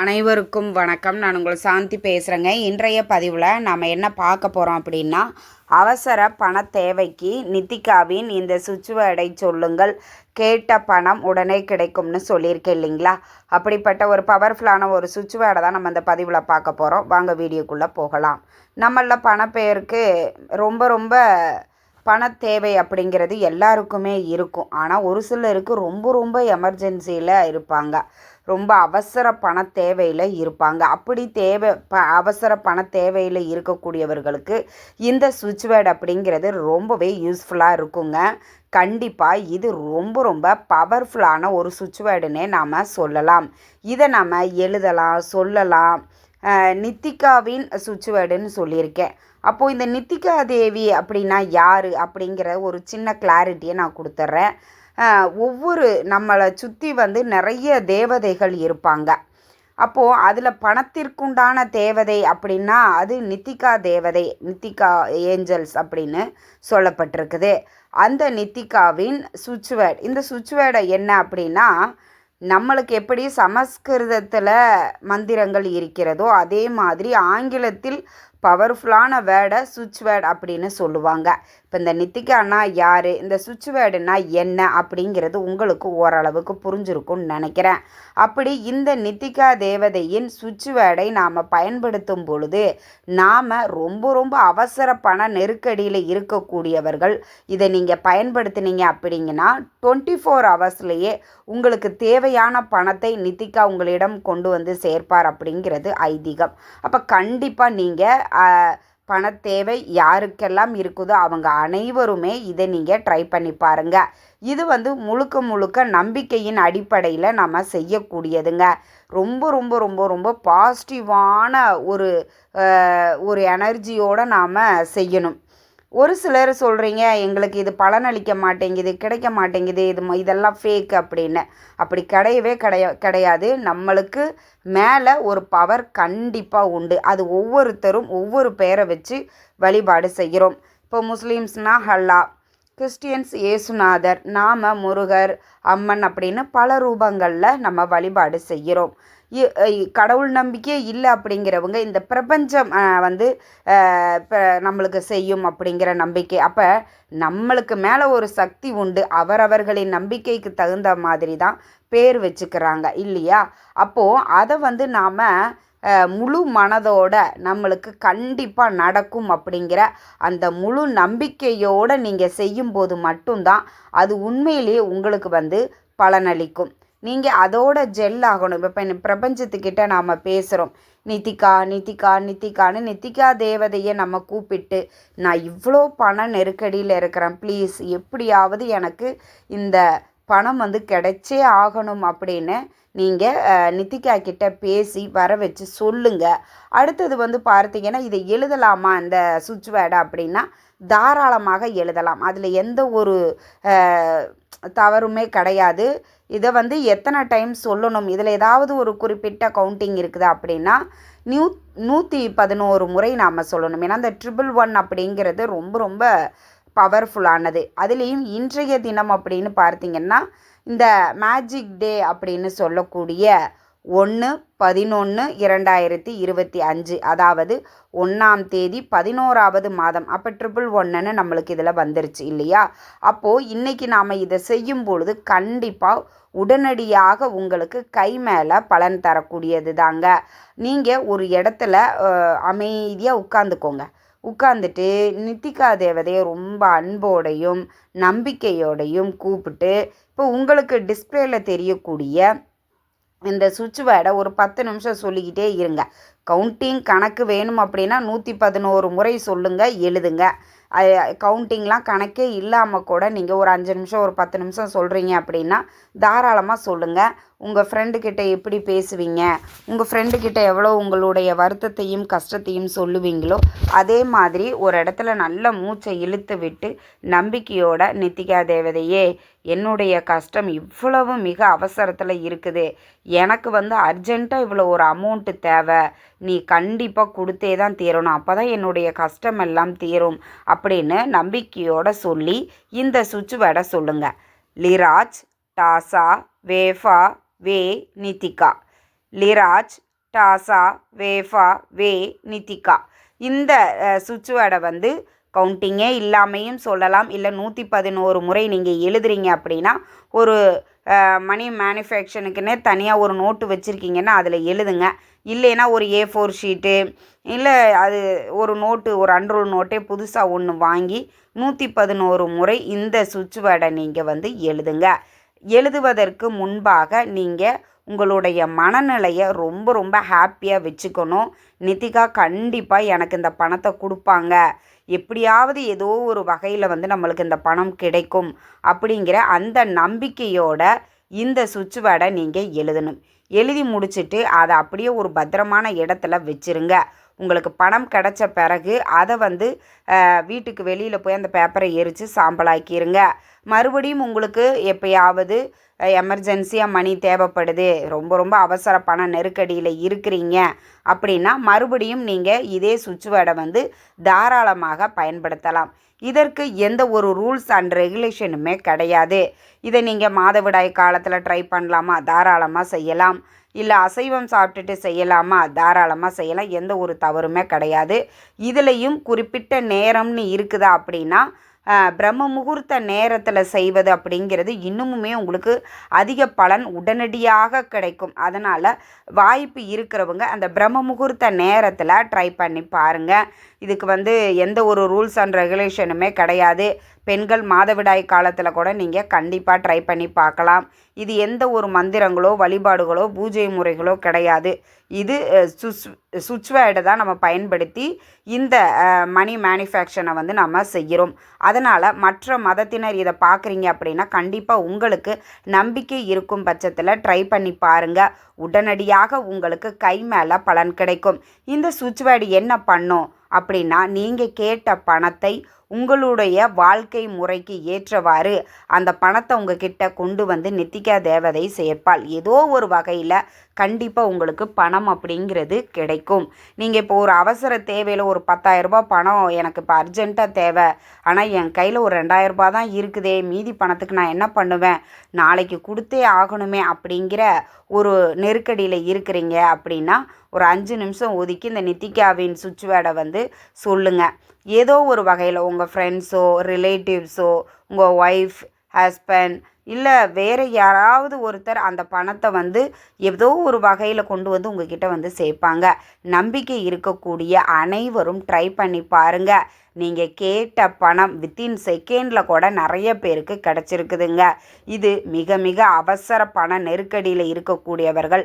அனைவருக்கும் வணக்கம். நான் உங்களை சாந்தி பேசுகிறேங்க இன்றைய பதிவில் நாம் என்ன பார்க்க போகிறோம் அப்படின்னா அவசர பண தேவைக்கு நித்திகாவின் இந்த சுச்சுவேடை சொல்லுங்கள். கேட்ட பணம் உடனே கிடைக்கும்னு சொல்லியிருக்கேன் இல்லைங்களா? அப்படிப்பட்ட ஒரு பவர்ஃபுல்லான ஒரு சுச்சுவேடை தான் நம்ம இந்த பதிவில் பார்க்க போகிறோம் வாங்க வீடியோக்குள்ளே போகலாம். நம்மள பணப்பெயருக்கு ரொம்ப ரொம்ப பண தேவை அப்படிங்கிறது எல்லாருக்குமே இருக்கும். ஆனால் ஒரு சிலருக்கு ரொம்ப ரொம்ப எமர்ஜென்சியில் இருப்பாங்க. ரொம்ப அவசர பண தேவையில் இருப்பாங்க. அப்படி தேவை ப அவசர பண தேவையில் இருக்கக்கூடியவர்களுக்கு இந்த சுவிட்ச் பேர்டு அப்படிங்கிறது ரொம்பவே யூஸ்ஃபுல்லாக இருக்குங்க. கண்டிப்பாக இது ரொம்ப ரொம்ப பவர்ஃபுல்லான ஒரு சுவிட்ச் வேர்டுன்னே நாம் சொல்லலாம். இதை நாம் எழுதலாம் சொல்லலாம். நித்திகாவின் சுவிட்ச் வேர்டுன்னு சொல்லியிருக்கேன். அப்போது இந்த நித்திகா தேவி அப்படின்னா யார் அப்படிங்கிற ஒரு சின்ன கிளாரிட்டியை நான் கொடுத்துட்றேன் ஒவ்வொரு நம்மளை சுற்றி வந்து நிறைய தேவதைகள் இருப்பாங்க. அப்போது அதில் பணத்திற்குண்டான தேவதை அப்படின்னா அது நித்திகா தேவதை நித்திகா ஏஞ்சல்ஸ் அப்படின்னு சொல்லப்பட்டிருக்குது. அந்த நித்திகாவின் சுவிட்ச்வேர்ட் இந்த சுவிட்ச்வேர்டை என்ன அப்படின்னா நம்மளுக்கு எப்படி சமஸ்கிருதத்தில் மந்திரங்கள் இருக்கிறதோ அதே மாதிரி ஆங்கிலத்தில் பவர்ஃபுல்லான வேர்டை சுவிட்ச் வேர்டு அப்படின்னு சொல்லுவாங்க. இப்போ இந்த நித்திகானா யார்? இந்த சுவிட்ச் வேர்டுனா என்ன அப்படிங்கிறது உங்களுக்கு ஓரளவுக்கு புரிஞ்சிருக்கும்னு நினைக்கிறேன். அப்படி இந்த நித்திகா தேவதையின் சுவிட்ச் வேர்டை நாம் பயன்படுத்தும் பொழுது நாம் ரொம்ப ரொம்ப அவசர பண நெருக்கடியில் இருக்கக்கூடியவர்கள் இதை நீங்கள் பயன்படுத்தினீங்க அப்படிங்கன்னா டுவெண்ட்டி ஃபோர் ஹவர்ஸ்லேயே உங்களுக்கு தேவையான பணத்தை நித்திகா உங்களிடம் கொண்டு வந்து சேர்ப்பார் அப்படிங்கிறது ஐதீகம். அப்போ கண்டிப்பாக நீங்கள் பண தேவை யாருக்கெல்லாம் இருக்குதோ அவங்க அனைவருமே இதை நீங்கள் ட்ரை பண்ணி பாருங்க. இது வந்து முழுக்க முழுக்க நம்பிக்கையின் அடிப்படையில் நம்ம செய்யக்கூடியதுங்க. ரொம்ப ரொம்ப ரொம்ப ரொம்ப பாசிட்டிவான ஒரு ஒரு எனர்ஜியோடு நாம் செய்யணும். ஒரு சிலர் சொல்கிறீங்க எங்களுக்கு இது பலனளிக்க மாட்டேங்குது கிடைக்க மாட்டேங்குது இது ம- இதெல்லாம் ஃபேக் அப்படின்னு. அப்படி கிடையவே கிடையா கிடையாது. நம்மளுக்கு மேலே ஒரு பவர் கண்டிப்பாக உண்டு. அது ஒவ்வொருத்தரும் ஒவ்வொரு பெயரை வச்சு வழிபாடு செய்கிறோம். இப்போ முஸ்லீம்ஸ்னால் ஹல்லா கிறிஸ்டியன்ஸ் ஏசுநாதர் நாம முருகர் அம்மன் அப்படின்னு பல ரூபங்களில் நம்ம வழிபாடு செய்கிறோம். கடவுள் நம்பிக்கையே இல்லை அப்படிங்கிறவங்க இந்த பிரபஞ்சம் வந்து நம்மளுக்கு செய்யும் அப்படிங்கிற நம்பிக்கை. அப்போ நம்மளுக்கு மேலே ஒரு சக்தி உண்டு. அவரவர்களின் நம்பிக்கைக்கு தகுந்த மாதிரி தான் பேர் வச்சுக்கிறாங்க. இல்லையா? அப்போது அதை வந்து நாம் முழு மனதோட நம்மளுக்கு கண்டிப்பாக நடக்கும் அப்படிங்கிற அந்த முழு நம்பிக்கையோடு நீங்கள் செய்யும்போது மட்டும்தான் அது உண்மையிலேயே உங்களுக்கு வந்து பலனளிக்கும். நீங்கள் அதோட ஜெல் ஆகணும். இப்போ இந்த பிரபஞ்சத்துக்கிட்ட நாம் பேசுகிறோம் நித்திகா நித்திகா நித்திகான்னு நித்திகா தேவதையை நம்ம கூப்பிட்டு நான் இவ்வளோ பண நெருக்கடியில் இருக்கிறேன். ப்ளீஸ் எப்படியாவது எனக்கு இந்த பணம் வந்து கிடைச்சே ஆகணும் அப்படின்னு நீங்கள் நித்திகா கிட்ட பேசி வர வச்சு சொல்லுங்கள் அடுத்தது வந்து பார்த்தீங்கன்னா இதை எழுதலாமா இந்த சுவிட்ச் வேர்டு அப்படின்னா தாராளமாக எழுதலாம். அதில் எந்த ஒரு தவறுமே கிடையாது. இதை வந்து எத்தனை டைம் சொல்லணும்? இதில் ஏதாவது ஒரு குறிப்பிட்ட கவுண்டிங் இருக்குது அப்படின்னா நியூ நூற்றி பதினோரு முறை நாம் சொல்லணும். ஏன்னா இந்த ட்ரிபிள் ஒன் அப்படிங்கிறது ரொம்ப ரொம்ப பவர்ஃபுல்லானது அதுலேயும் இன்றைய தினம் அப்படின்னு பார்த்தீங்கன்னா இந்த மேஜிக் டே அப்படின்னு சொல்லக்கூடிய ஒன்று பதினொன்று இரண்டாயிரத்தி இருபத்தி அஞ்சு. அதாவது ஒன்றாம் தேதி பதினோராவது மாதம். அப்போ ட்ரிபிள் ஒன்றுன்னு நம்மளுக்கு இதில் வந்துருச்சு இல்லையா? அப்போது இன்றைக்கி நாம் இதை செய்யும் பொழுது கண்டிப்பாக உடனடியாக உங்களுக்கு கை மேலே பலன் தரக்கூடியது தாங்க. நீங்கள் ஒரு இடத்துல அமைதியாக உட்காந்துக்கோங்க உட்காந்துட்டு நித்திகா தேவதையை ரொம்ப அன்போடையும் நம்பிக்கையோடையும் கூப்பிட்டு இப்போ உங்களுக்கு டிஸ்பிளேல தெரியக்கூடிய இந்த சுவிட்ச் வேர்டை ஒரு பத்து நிமிஷம் சொல்லிக்கிட்டே இருங்க. கவுண்டிங் கணக்கு வேணும் அப்படின்னா நூற்றி பதினோரு முறை சொல்லுங்கள் எழுதுங்க. கவுண்டிங்லாம் கணக்கே இல்லாமல் கூட நீங்கள் ஒரு அஞ்சு நிமிஷம் ஒரு பத்து நிமிஷம் சொல்கிறீங்க அப்படின்னா தாராளமாக சொல்லுங்கள் உங்கள் ஃப்ரெண்டுக்கிட்ட எப்படி பேசுவீங்க? உங்கள் ஃப்ரெண்டுக்கிட்ட எவ்வளோ உங்களுடைய வருத்தத்தையும் கஷ்டத்தையும் சொல்லுவீங்களோ அதே மாதிரி ஒரு இடத்துல நல்ல மூச்சை இழுத்து விட்டு நம்பிக்கையோட நித்திகா தேவதையே என்னுடைய கஷ்டம் இவ்வளவு மிக அவசரத்தில் இருக்குது. எனக்கு வந்து அர்ஜெண்ட்டாக இவ்வளோ ஒரு அமௌண்ட்டு தேவை. நீ கண்டிப்பாக கொடுத்தே தான் தீரணும். அப்போ தான் என்னுடைய கஷ்டம் எல்லாம் தீரும் அப்படின்னு நம்பிக்கையோட சொல்லி இந்த சுவிட்ச் வட சொல்லுங்கள் லிராஜ் டாசா வேஃபா வே நித்திகா லிராஜ் டாசா வேஃபா வே நித்திகா இந்த சுவிட்ச் வேர்டை வந்து கவுண்டிங்கே இல்லாமையும் சொல்லலாம். இல்லை நூற்றி பதினோரு முறை நீங்கள் எழுதுறீங்க அப்படின்னா ஒரு மணி மேனுஃபேக்சனுக்குன்னே தனியாக ஒரு நோட்டு வச்சுருக்கீங்கன்னா அதில் எழுதுங்க. இல்லைன்னா ஒரு ஏ ஃபோர் ஷீட்டு இல்லை அது ஒரு நோட்டு ஒரு அன்ரோல் நோட்டே புதுசாக ஒன்று வாங்கி நூற்றி பதினோரு முறை இந்த சுவிட்ச் வேர்டை நீங்கள் வந்து எழுதுங்க. எழுதுவதற்கு முன்பாக நீங்கள் உங்களுடைய மனநிலையை ரொம்ப ரொம்ப ஹாப்பியாக வச்சுக்கணும். நித்திகா கண்டிப்பாக எனக்கு இந்த பணத்தை கொடுப்பாங்க. எப்படியாவது ஏதோ ஒரு வகையில் வந்து நம்மளுக்கு இந்த பணம் கிடைக்கும் அப்படிங்கிற அந்த நம்பிக்கையோட இந்த சுவிட்ச் வேர்டை நீங்கள் எழுதணும். எழுதி முடிச்சுட்டு அதை அப்படியே ஒரு பத்திரமான இடத்துல வச்சுருங்க. உங்களுக்கு பணம் கிடச்ச பிறகு அதை வந்து வீட்டுக்கு வெளியில் போய் அந்த பேப்பரை எரித்து சாம்பலாக்கிடுங்க மறுபடியும் உங்களுக்கு எப்பயாவது எமர்ஜென்சியாக மணி தேவைப்படுது ரொம்ப ரொம்ப அவசர பண நெருக்கடியில் இருக்கிறீங்க அப்படின்னா மறுபடியும் நீங்கள் இதே சுவிட்ச் வேர்டை வந்து தாராளமாக பயன்படுத்தலாம். இதற்கு எந்த ஒரு ரூல்ஸ் அண்ட் ரெகுலேஷனுமே கிடையாது. இதை நீங்கள் மாதவிடாய் காலத்தில் ட்ரை பண்ணலாமா? தாராளமாக செய்யலாம். இல்லை அசைவம் சாப்பிட்டுட்டு செய்யலாமா? தாராளமாக செய்யலாம். எந்த ஒரு தவறுமே கிடையாது. இதுலேயும் குறிப்பிட்ட நேரம்னு இருக்குதா அப்படின்னா பிரம்ம முகூர்த்த நேரத்தில் செய்வது அப்படிங்கிறது இன்னுமுமே உங்களுக்கு அதிக பலன் உடனடியாக கிடைக்கும். அதனால் வாய்ப்பு இருக்கிறவங்க அந்த பிரம்ம முகூர்த்த நேரத்தில் ட்ரை பண்ணி பாருங்கள் இதுக்கு வந்து எந்த ஒரு ரூல்ஸ் அண்ட் ரெகுலேஷனுமே கிடையாது. பெண்கள் மாதவிடாய் காலத்தில் கூட நீங்கள் கண்டிப்பாக ட்ரை பண்ணி பார்க்கலாம். இது எந்த ஒரு மந்திரங்களோ வழிபாடுகளோ பூஜை முறைகளோ கிடையாது. இது சுச் சுவிட்ச் தான் நம்ம பயன்படுத்தி இந்த மணி மேனுஃபேக்சனை வந்து நம்ம செய்கிறோம். அதனால் மற்ற மதத்தினர் இதை பார்க்குறீங்க அப்படின்னா கண்டிப்பாக உங்களுக்கு நம்பிக்கை இருக்கும் பட்சத்தில் ட்ரை பண்ணி பாருங்கள் உடனடியாக உங்களுக்கு கை மேலே பலன் கிடைக்கும். இந்த சுவிட்ச் என்ன பண்ணும் அப்படின்னா நீங்கள் கேட்ட பணத்தை உங்களுடைய வாழ்க்கை முறைக்கு ஏற்றவாறு அந்த பணத்தை உங்ககிட்ட கொண்டு வந்து நித்திகா தேவதை சேர்ப்பாள். ஏதோ ஒரு வகையில் கண்டிப்பாக உங்களுக்கு பணம் அப்படிங்கிறது கிடைக்கும். நீங்கள் இப்போ ஒரு அவசர தேவையில் ஒரு பத்தாயிரரூபா பணம் எனக்கு இப்போ அர்ஜெண்ட்டாக தேவை. ஆனால் என் கையில் ஒரு ரெண்டாயிரரூபா தான் இருக்குதே மீதி பணத்துக்கு நான் என்ன பண்ணுவேன்? நாளைக்கு கொடுத்தே ஆகணுமே அப்படிங்கிற ஒரு நெருக்கடியில் இருக்கிறீங்க அப்படின்னா ஒரு அஞ்சு நிமிஷம் ஒதுக்கி இந்த நித்திகாவின் சுவிட்ச் வேர்டை வந்து சொல்லுங்கள் ஏதோ ஒரு வகையில் உங்கள் ஃப்ரெண்ட்ஸோ ரிலேட்டிவ்ஸோ உங்கள் ஒய்ஃப் ஹஸ்பண்ட் இல்லை வேறு யாராவது ஒருத்தர் அந்த பணத்தை வந்து ஏதோ ஒரு வகையில் கொண்டு வந்து உங்ககிட்ட வந்து சேர்ப்பாங்க. நம்பிக்கை இருக்கக்கூடிய அனைவரும் ட்ரை பண்ணி பாருங்கள் நீங்கள் கேட்ட பணம் வித்தின் செகண்டில் கூட நிறைய பேருக்கு கிடச்சிருக்குதுங்க. இது மிக மிக அவசர பண நெருக்கடியில் இருக்கக்கூடியவர்கள்